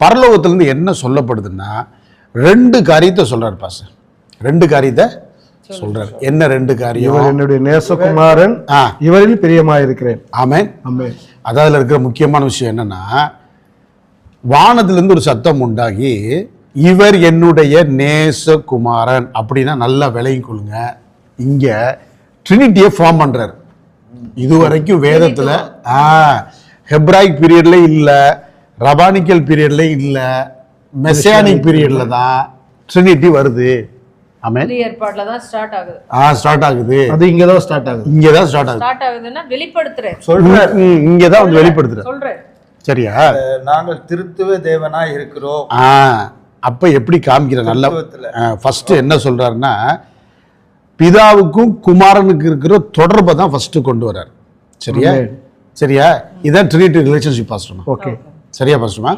பரலோகத்துல இருந்து என்ன சொல்லப்படுதுன்னா ரெண்டு காரியத்தை சொல்றாரு பாஸ்டர். ரெண்டு காரியத்தை சொல்றாரு. என்ன ரெண்டு காரியம்? இவர் என்னுடைய நேசகுமாரன். ஆ. இவரில் பிரியமாயிருக்கிறேன். ஆமென். அம்மே அதாவது இருக்கிற முக்கியமான விஷயம் என்னன்னா வானத்திலிருந்து ஒரு சத்தம் உண்டாகி இவர் என்னுடைய நேசகுமாரன் அப்படின்னா நல்லா விலையும் கொள்ளுங்க. இங்க ட்ரினிட்டியை ஃபார்ம் பண்றாரு. இதுவரைக்கும் வேதத்துல ஆ ஹெப்ராயிக் பீரியட்ல இல்ல. ரபானிக்கல் பீரியட்ல இல்ல மெசியானிக் பீரியட்ல தான் ட்ரினிட்டி வருது. தான் ஸ்டார்ட் ஆகுது. ஆ ஸ்டார்ட் ஆகுது. அது இங்கதான் ஸ்டார்ட் ஆகுது. இங்கே தான் ஸ்டார்ட் ஆகுது. ஸ்டார்ட் ஆகுதுன்னா வெளிப்படுத்துறேன். இங்கே தான் வந்து வெளிப்படுத்துற சொல்றேன் சரியா? நாங்கள் திருத்துவ தேவனா இருக்கிறோம். ஆ அப்ப எப்படி காமிக்கிற நல்ல. ஃபர்ஸ்ட் என்ன சொல்றாருன்னா பிதாவுக்கும் குமாரனுக்கு இருக்கிற தொடர்பை தான் ஃபர்ஸ்ட் கொண்டு வர்றார். சரியா. சரியா? இதான் ட்ரினிட்டி ரிலேஷன்ஷிப் பாஸ்டர்மா. ஓகே சரியா பாஸ்டர்மா